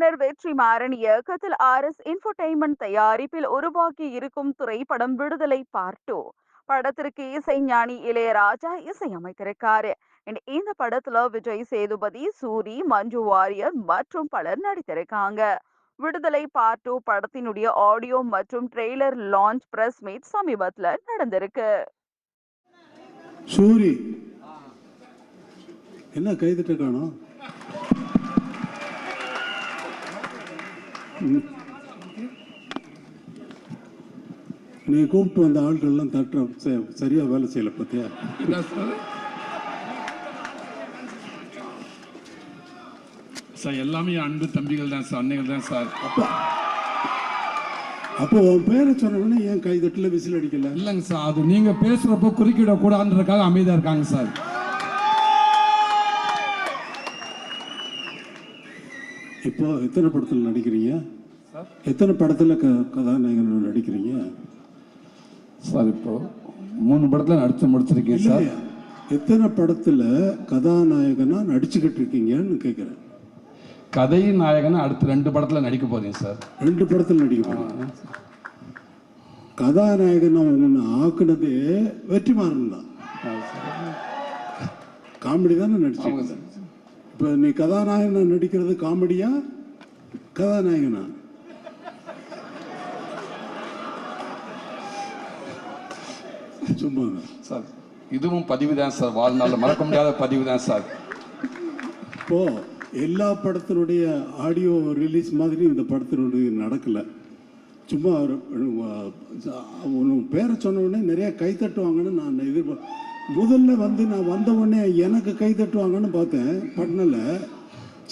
இயக்குனர் வெற்றி மாறன் இயக்கத்தில் ஆர் எஸ் இன்ஃபர்டைன்மெண்ட் தயாரிப்பில் உருவாக்கி இருக்கும் திரைப்படம் விடுதலை பார்ட்டோ படத்திற்கு இசைஞானி இளையராஜா இசையமைத்திருக்காரு. இந்த படத்துல விஜய் சேதுபதி சூரி மஞ்சு வாரியர் மற்றும் பலர் நடித்திருக்காங்க. விடுதலை பார்ட் டூ படத்தினுடைய ஆடியோ மற்றும் ட்ரெய்லர் லான்ச் பிரஸ் மீட் சமீபத்துல நடந்திருக்கு. சூரி. என்ன கைதிட்ட காணும்? நீ கூப்பிட்டு வந்த ஆட்கள்லாம் தட்டுற சரியா வேலை செய்யல பத்தியா? சார் எல்லாமே அன்பு தம்பிகள் தான் சார் அன்னைகள் தான் சார் அப்போ. உன் பேரை சொன்ன உடனே ஏன் கைதட்டல விசில் அடிக்கல? இல்லைங்க சார் அது நீங்க பேசுறப்போ குறுக்கிட கூடாதுன்றதுக்காக அமைதியா இருக்காங்க சார் இப்போ எத்தனை படத்துல நடிக்கிறீங்க? எத்தனை படத்துல க கதாநாயகன் நடிக்கிறீங்க? சார் இப்போ மூணு படத்துல நடிச்சு முடிச்சிருக்கேன் சார்? எத்தனை படத்துல கதாநாயகனா நடிச்சுக்கிட்டு இருக்கீங்கன்னு கேட்குறேன் கதை நாயகன் அடுத்த ரெண்டு படத்துல நடிக்க போறேன் சார். ரெண்டு படத்தில் நடிக்க போறீங்க. கதாநாயகன் ஒன்று ஆக்குனதே வெற்றிமாறன் தான். காமெடி தானே நடிச்சீங்க இப்போ நீ கதாநாயகனா நடிக்கிறது காமெடியா? கதாநாயகனா? சும்மா சார். இதுவும் பதிவு தான் சார். வாழ்நாளில் மறக்க முடியாத பதிவு தான் சார். இப்போ எல்லா படத்தினுடைய ஆடியோ ரிலீஸ் மாதிரி இந்த படத்தினுடைய நடக்கல. சும்மா ஒன்று பேரை சொன்ன நிறைய கை தட்டுவாங்கன்னு நான் எதிர்பார்த்தேன் முதல்ல வந்து நான் வந்த உடனே எனக்கு கை தட்டுவாங்கன்னு பார்த்தேன். பட்னில்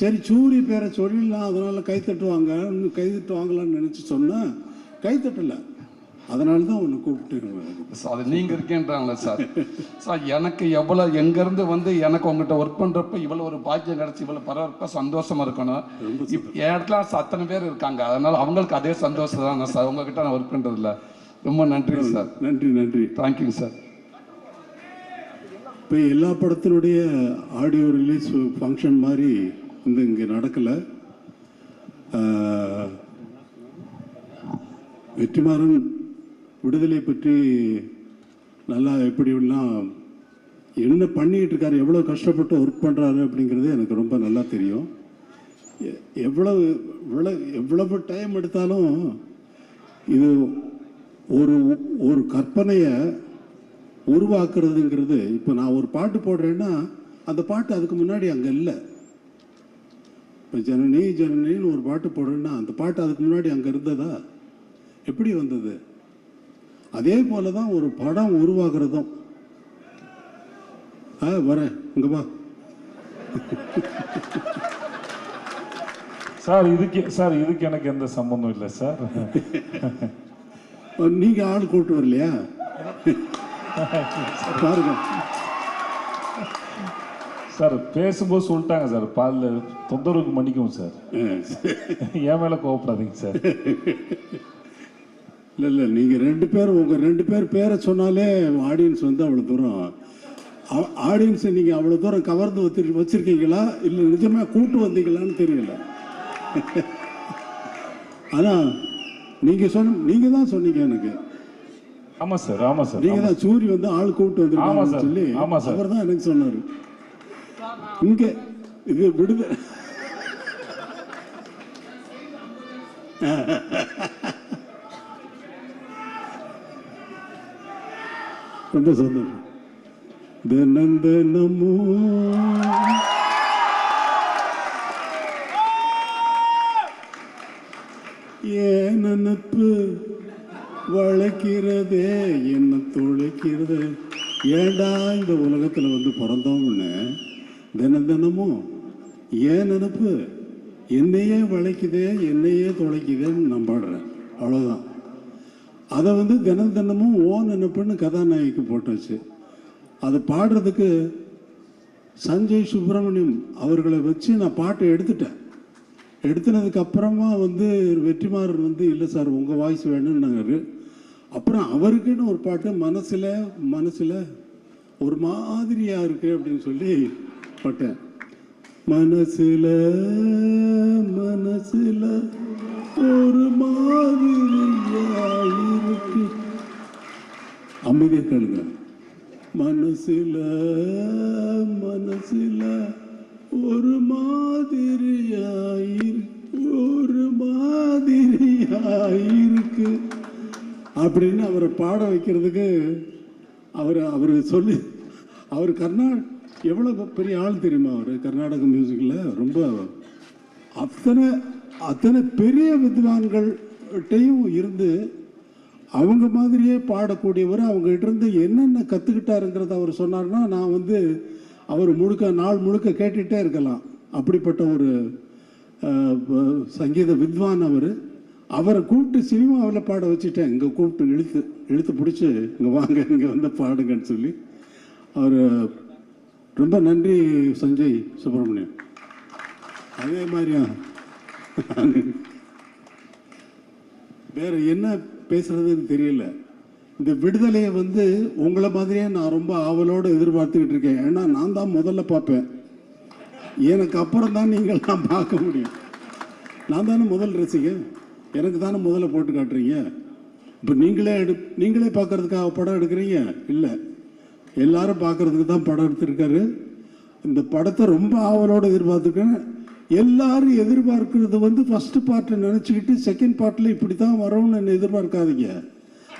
சரி சூரி பேரை சொல்லிடலாம் அதனால கை தட்டுவாங்க கை தட்டுவாங்களான்னு நினச்சி சொன்னேன். கை தட்டலை. அதனால தான் உன்னை கூப்பிட்டு சார் அது நீங்க இருக்கேன்றாங்களே சார். சார் எனக்கு எவ்வளவு எங்க இருந்து வந்து எனக்கு உங்ககிட்ட ஒர்க் பண்றப்ப இவ்வளவு ஒரு பாக்கியம் கிடைச்சி இவ்வளவு பரவாயில்ல சந்தோஷமா இருக்கணும். என் இடத்துல அத்தனை பேர் இருக்காங்க. அதனால அவங்களுக்கு அதே சந்தோஷம் தான். சார் உங்ககிட்ட நான் ஒர்க் பண்றதுல ரொம்ப நன்றி சார். நன்றி நன்றி. Thank you sir. இப்போ எல்லா படத்தினுடைய ஆடியோ ரிலீஸ் ஃபங்க்ஷன் மாதிரி வந்து இங்கே நடக்கலை. வெற்றிமாறன் விடுதலை பற்றி நல்லா எப்படிலாம் என்ன பண்ணிக்கிட்டு இருக்காரு எவ்வளோ கஷ்டப்பட்டு ஒர்க் பண்ணுறாரு அப்படிங்கிறது எனக்கு ரொம்ப நல்லா தெரியும். எ- எவ்வளவு இவ்வளவு எவ்வளவு டைம் எடுத்தாலும் இது ஒரு ஒரு கற்பனையை உருவாக்குறதுங்கிறது இப்போ நான் ஒரு பாட்டு போடுறேன்னா அந்த பாட்டு அதுக்கு முன்னாடி அங்கே இல்லை. இப்போ ஜனனி ஜனனின்னு ஒரு பாட்டு போடுறேன்னா அந்த பாட்டு அதுக்கு முன்னாடி அங்கே இருந்ததா? எப்படி வந்தது? அதே போல தான் ஒரு படம் உருவாக்குறதும் ஆ வரேன் இங்கே வா. சார் இதுக்கு சார் இதுக்கு எனக்கு எந்த சம்பந்தம் இல்லை சார். நீங்கள் ஆள் கூட்டு வரலையா? பாருங்க. சார் பேசும்போது சொல்லிட்டாங்க சார். பாலில் தொந்தரவுக்கு மன்னிக்கும் சார். என் மேலே கோவப்படாதீங்க சார். இல்லை இல்லை நீங்கள் ரெண்டு பேர் உங்கள் ரெண்டு பேர் பேரை சொன்னாலே ஆடியன்ஸ் வந்து அவ்வளோ தூரம் ஆடியன்ஸை நீங்கள் அவ்வளோ தூரம் கவர்ந்து வச்சு வச்சுருக்கீங்களா இல்லை நிஜமாக கூட்டு வந்தீங்களான்னு தெரியல ஆனால் நீங்கள் சொன்ன நீங்கள் தான் சொன்னீங்க எனக்கு ஆமாம் சார் ஆமாம் சார் நீங்கள் தான் சூரி வந்து ஆள் கூப்பிட்டு வந்திருக்காங்கன்னு. சொல்லி ஆமா சார். அவர் தான் எனக்கு சொன்னார் இங்கே இது விடுதலை ரொம்ப சந்தோஷம். தினம் தினமும் ஏன் நினப்பு வளைக்கிறதே? என்ன துளைக்கிறது? ஏண்டா இந்த உலகத்தில் வந்து பிறந்தோம்னு? தினம் தினமும் ஏன் நினப்பு? என்னையே வளைக்குதே என்னையே துளைக்குதேன்னு நான் பாடுறேன். அவ்வளோதான் அதை வந்து தினம் தினமும் ஓ நினைப்புன்னு கதாநாயகிக்கு போட்டாச்சு. அதை பாடுறதுக்கு சஞ்சய் சுப்பிரமணியம் அவர்களை வச்சு நான் பாட்டை எடுத்துட்டேன். எடுத்துனதுக்கு அப்புறமா வந்து வெற்றிமாறன் வந்து இல்லை சார் உங்கள் வாய்ஸ் வேணும்னாங்க அப்புறம் அவருக்குன்னு ஒரு பாட்டு மனசில் மனசில் ஒரு மாதிரியாக இருக்கு அப்படின்னு சொல்லி பட்டேன். மனசில் மனசில் ஒரு மாதிரி இருக்கு அமைதியா கேளுங்க. மனசுல மனசுல ஒரு மாதிரியா ஒரு மாதிரியாயிருக்கு. அப்படின்னு அவரை பாட வைக்கிறதுக்கு அவர் அவர் சொல்லி அவர் கர்நா எவ்வளோ பெரிய ஆள் தெரியுமா அவர்? கர்நாடக மியூசிக்கில் ரொம்ப அத்தனை அத்தனை பெரிய வித்வான்கள்கிட்டையும் இருந்து அவங்க மாதிரியே பாடக்கூடியவர் அவங்ககிட்ட இருந்து என்னென்ன கற்றுக்கிட்டாருங்கிறத அவர் சொன்னார்னா நான் வந்து அவர் முழுக்க நாள் முழுக்க கேட்டுகிட்டே இருக்கலாம். அப்படிப்பட்ட ஒரு சங்கீத வித்வான் அவர். அவரை கூப்பிட்டு சினிமாவில் பாட வச்சுட்டேன். இங்கே கூப்பிட்டு இழுத்து இழுத்து பிடிச்சி இங்கே வாங்க இங்கே வந்து பாடுங்கன்னு சொல்லி. அவர் ரொம்ப நன்றி சஞ்சய் சுப்பிரமணியம். அதே மாதிரியா? வேறு என்ன பேசுறதுன்னு தெரியல. இந்த விடுதலையை வந்து உங்களை மாதிரியே நான் ரொம்ப ஆவலோடு எதிர்பார்த்துக்கிட்டு இருக்கேன். ஏன்னா நான் தான் முதல்ல பார்ப்பேன். எனக்கு அப்புறம் தான் நீங்கள் நான் பார்க்க முடியும். நான் தானே முதல் ரசிக எனக்கு தானே முதல்ல போட்டு காட்டுறீங்க? இப்போ நீங்களே எடு நீங்களே பார்க்கறதுக்காக படம் எடுக்கிறீங்க? இல்லை. எல்லாரும் பார்க்கறதுக்கு தான் படம் எடுத்திருக்காரு. இந்த படத்தை ரொம்ப ஆவலோடு எதிர்பார்த்துருக்கேன். எல்லாரும் எதிர்பார்க்கறது வந்து ஃபஸ்ட்டு பார்ட்டை நினச்சிக்கிட்டு செகண்ட் பார்ட்டில் இப்படி தான் வரும்னு எதிர்பார்க்காதீங்க.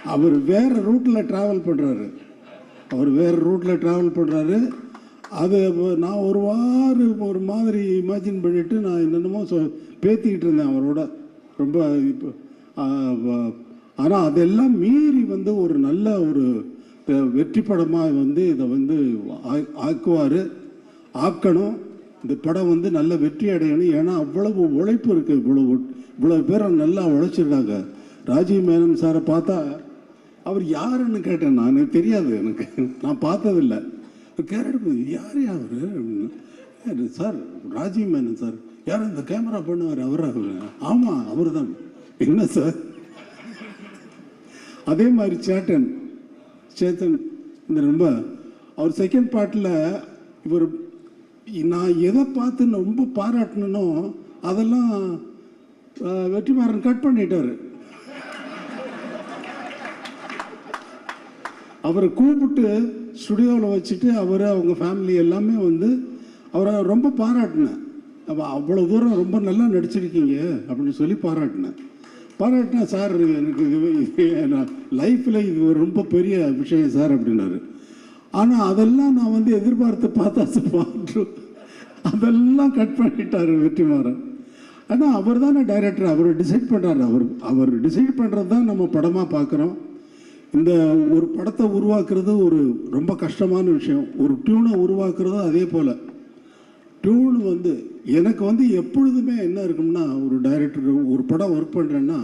அவர் வேறு ரூட்டில் ட்ராவல் பண்ணுறாரு அவர் வேறு ரூட்டில் ட்ராவல் பண்ணுறாரு அது நான் ஒரு வாரம் ஒரு மாதிரி இமேஜின் பண்ணிவிட்டு நான் என்னென்னமோ சொ பேத்திக்கிட்டு இருந்தேன் அவரோட. ரொம்ப இப்போ ஆனால் அதெல்லாம் மீறி வந்து ஒரு நல்ல ஒரு வெற்றி படமாக வந்து இதை வந்து ஆ- ஆக்குவார். ஆக்கணும். இந்த படம் வந்து நல்ல வெற்றி அடையணும். ஏன்னா அவ்வளவு உழைப்பு இருக்குது இவ்வளவு இவ்வளவு பேரை நல்லா உழைச்சிருக்காங்க. ராஜீவ் மேனன் சாரை பார்த்தா அவர் யாருன்னு கேட்டேன் நான். எனக்கு தெரியாது எனக்கு. நான் பார்த்ததில்ல. கேரட் யார் அவர்? Sir Rajiv Menon sir. யார்? இந்த கேமரா பண்ணுவார் அவர் ஆமாம் அவர் தான் என்ன சார்? அதே மாதிரி சேட்டன். சேத்தன் இந்த ரொம்ப அவர் செகண்ட் பார்ட்டில் இவர் நான் எதை பார்த்து ரொம்ப பாராட்டணுனோ அதெல்லாம் வெற்றிமாறன் கட் பண்ணிட்டாரு. அவரை கூப்பிட்டு ஸ்டுடியோவில் வச்சுட்டு அவர் அவங்க ஃபேமிலி எல்லாமே வந்து அவரை ரொம்ப பாராட்டினேன். அப்போ அவ்வளோ தூரம் ரொம்ப நல்லா நடிச்சிருக்கீங்க அப்படின்னு சொல்லி பாராட்டினேன். பாராட்டினேன் சார் எனக்கு இது லைஃப்பில் இது ரொம்ப பெரிய விஷயம் சார் அப்படின்னாரு. ஆனால் அதெல்லாம் நான் வந்து எதிர்பார்த்து பார்த்தா பாட்டு அதெல்லாம் கட் பண்ணிட்டார் வெற்றிமாறன். ஆனால் அவர் தானே டைரக்டர் அவர் டிசைட் பண்ணுறாரு அவர் அவர் டிசைட் பண்ணுறது தான் நம்ம படமாக பார்க்குறோம். இந்த ஒரு படத்தை உருவாக்குறது ஒரு ரொம்ப கஷ்டமான விஷயம். ஒரு டியூனை உருவாக்குறதும் அதே போல். டியூன் வந்து எனக்கு வந்து எப்பொழுதுமே என்ன இருக்கும்னா ஒரு டைரக்டர் ஒரு படம் ஒர்க் பண்ணுறேன்னா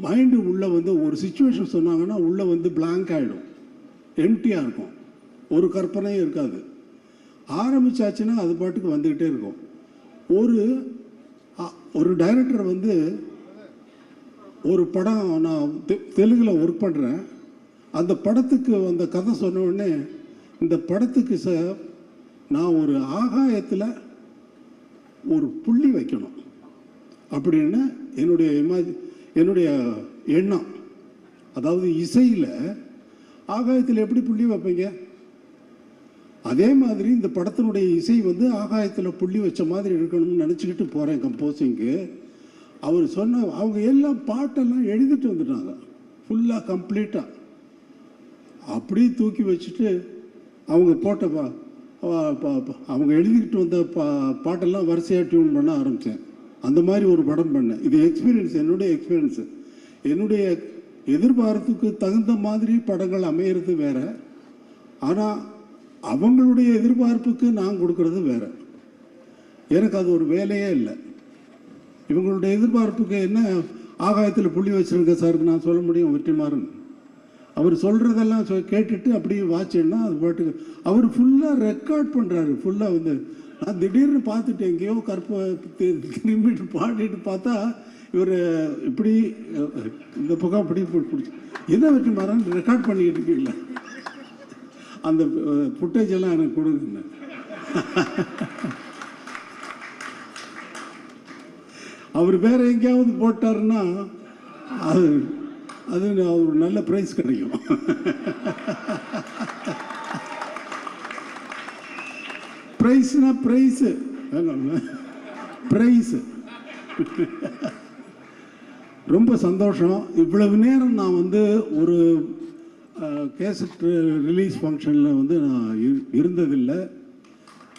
மைண்டு உள்ளே வந்து ஒரு சுச்சுவேஷன் சொன்னாங்கன்னா உள்ளே வந்து பிளாங்க் ஆகிடும் எம்டியாக இருக்கும். ஒரு கற்பனையும் இருக்காது. ஆரம்பிச்சாச்சுன்னா அது பாட்டுக்கு வந்துக்கிட்டே இருக்கும். ஒரு ஒரு டைரக்டர் வந்து ஒரு படம் நான் தெ- தெலுங்கில் ஒர்க் பண்ணுறேன் அந்த படத்துக்கு அந்த கதை சொன்ன உடனே இந்த படத்துக்கு ச நான் ஒரு ஆகாயத்தில் ஒரு புள்ளி வைக்கணும். அப்படின்னு என்னுடைய இமேஜ் என்னுடைய எண்ணம். அதாவது இசையில் ஆகாயத்தில் எப்படி புள்ளி வைப்பீங்க? அதே மாதிரி இந்த படத்தினுடைய இசை வந்து ஆகாயத்தில் புள்ளி வச்ச மாதிரி இருக்கணும்னு நினச்சிக்கிட்டு போகிறேன் கம்போசிங்க்கு அவர் சொன்ன அவங்க எல்லாம் பாட்டெல்லாம் எழுதிட்டு வந்துட்டாங்க. ஃபுல்லாக கம்ப்ளீட்டாக அப்படியே தூக்கி வச்சுட்டு அவங்க போட்ட பா- அவங்க எழுதிக்கிட்டு வந்த பா பாட்டெல்லாம் வரிசையாக டியூன் பண்ண ஆரம்பித்தேன் அந்த மாதிரி ஒரு படம் பண்ணேன். இது எக்ஸ்பீரியன்ஸ் என்னுடைய எக்ஸ்பீரியன்ஸு என்னுடைய எதிர்பார்ப்புக்கு தகுந்த மாதிரி படங்கள் அமையிறது வேற. ஆனால் அவங்களுடைய எதிர்பார்ப்புக்கு நான் கொடுக்கறது வேற. எனக்கு அது ஒரு வேலையே இல்லை. இவங்களுடைய எதிர்பார்ப்புக்கு என்ன ஆகாயத்தில் புள்ளி வச்சிருக்க சார் நான் சொல்ல முடியும் வெற்றிமாறன். அவர் சொல்கிறதெல்லாம் சொ கேட்டுட்டு அப்படியே வாட்சின்னா அது பாட்டுக்கு அவர் ஃபுல்லாக ரெக்கார்ட் பண்ணுறாரு ஃபுல்லாக வந்து நான் திடீர்னு பார்த்துட்டு எங்கேயோ கற்ப திரும்பிட்டு பாடிட்டு பார்த்தா இவர் இப்படி இந்த பக்கம் அப்படி பிடிச்சி என்ன மரம் ரெக்கார்ட் பண்ணிக்கிட்டு இருக்கீங்களா? அந்த ஃபுட்டேஜ் எல்லாம் எனக்கு கொடுங்க. அவர் வேற எங்கேயாவது போட்டாருன்னா அது அது ஒரு நல்ல ப்ரைஸ் கிடைக்கும். ப்ரைஸ்னா ப்ரைஸு ப்ரைஸு ரொம்ப சந்தோஷம். இவ்வளவு நேரம் நான் வந்து ஒரு கேசட் ரிலீஸ் ஃபங்க்ஷனில் வந்து நான் இரு- இருந்ததில்லை.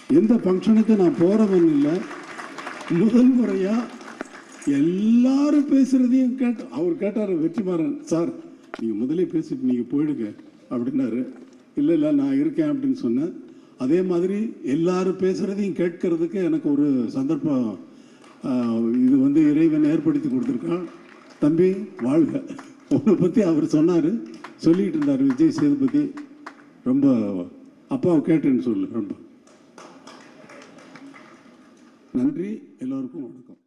எந்த ஃபங்க்ஷனுக்கு நான் போகிறவன் இல்லை. முதல் முறையாக எல்லாரும் பேசுகிறதையும் கேட்ட அவர் கேட்டார் வெற்றிமாறன் சார் நீங்கள் முதலே பேசிட்டு நீங்கள் போயிடுங்க அப்படின்னாரு. இல்லை இல்லை நான் இருக்கேன் அப்படின்னு சொன்னேன். அதே மாதிரி எல்லாரும் பேசுகிறதையும் கேட்கறதுக்கு எனக்கு ஒரு சந்தர்ப்பம் இது வந்து இறைவன் ஏற்படுத்தி கொடுத்துருக்கான். தம்பி வாழ்க. உன்னை பற்றி அவர் சொன்னார். சொல்லிகிட்டு இருந்தார் விஜய் சேதுபதி. ரொம்ப அப்பாவை கேட்டேன்னு சொல்லு ரொம்ப. நன்றி. எல்லோருக்கும் வணக்கம்.